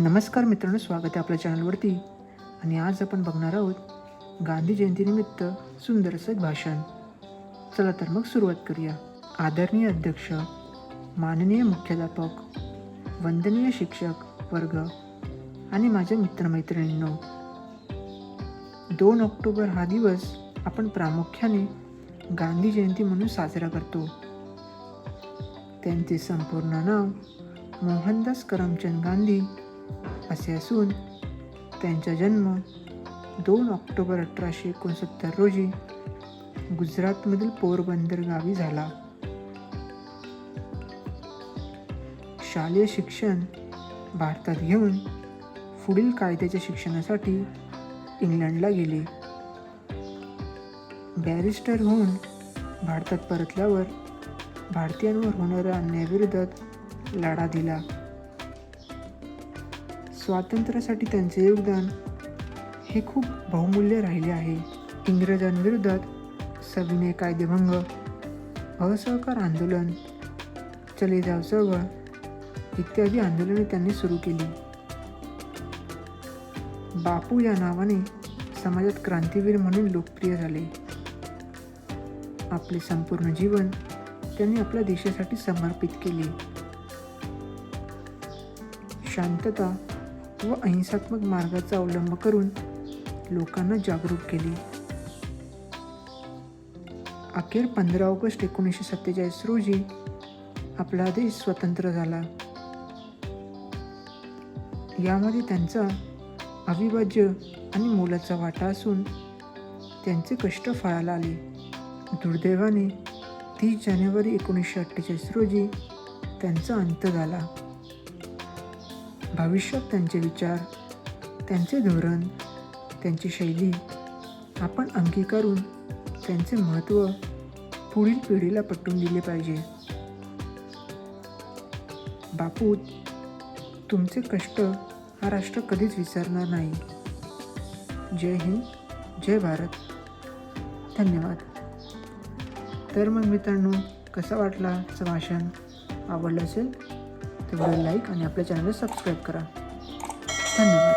नमस्कार मित्रांनो स्वागत आहे आपल्या चॅनलवरती. आणि आज आपण बघणार आहोत गांधी जयंतीनिमित्त सुंदर असं भाषण. चला तर मग सुरुवात करूया. आदरणीय अध्यक्ष माननीय मुख्याध्यापक वंदनीय शिक्षक वर्ग आणि माझ्या मित्रमैत्रिणींनो दोन ऑक्टोबर हा दिवस आपण प्रामुख्याने गांधी जयंती म्हणून साजरा करतो. त्यांचे संपूर्ण नाव मोहनदास करमचंद गांधी असे असून त्यांचा जन्म दोन ऑक्टोबर अठराशे एकोणसत्तर रोजी गुजरातमधील पोरबंदर गावी झाला. शालेय शिक्षण भारतात घेऊन पुढील कायद्याच्या शिक्षणासाठी इंग्लंडला गेले. बॅरिस्टर होऊन भारतात परतल्यावर भारतीयांवर होणाऱ्या अन्यायाविरोधात लढा दिला. स्वातंत्र्यासाठी त्यांचे योगदान हे खूप बहुमूल्य राहिले आहे. इंग्रजांविरोधात सविनय कायदेभंग असहकार आंदोलन चले जाव चळवळ इत्यादी आंदोलने त्यांनी सुरू केली. बापू या नावाने समाजात क्रांतीवीर म्हणून लोकप्रिय झाले. आपले संपूर्ण जीवन त्यांनी आपल्या देशासाठी समर्पित केले. शांतता व अहिंसात्मक मार्गाचा अवलंब करून लोकांना जागरूक केले. अखेर पंधरा ऑगस्ट एकोणीसशे सत्तेचाळीस रोजी आपला देश स्वतंत्र झाला. यामध्ये त्यांचा अविभाज्य आणि मोलाचा वाटा असून त्यांचे कष्ट फळाला आले. दुर्दैवाने तीस जानेवारी एकोणीसशे अठ्ठेचाळीस रोजी त्यांचा अंत झाला. भविष्यात त्यांचे विचार त्यांचे धोरण त्यांची शैली आपण अंगीकारून त्यांचे महत्त्व पुढील पिढीला पटवून दिले पाहिजे. बापू तुमचे कष्ट हा राष्ट्र कधीच विसरणार नाही. जय हिंद जय भारत. धन्यवाद. तर मग मित्रांनो कसा वाटला आजचं भाषण आवडलं असेल? तर व्हिडिओ लाईक आणि आपल्या चॅनलला सबस्क्राईब करा. धन्यवाद.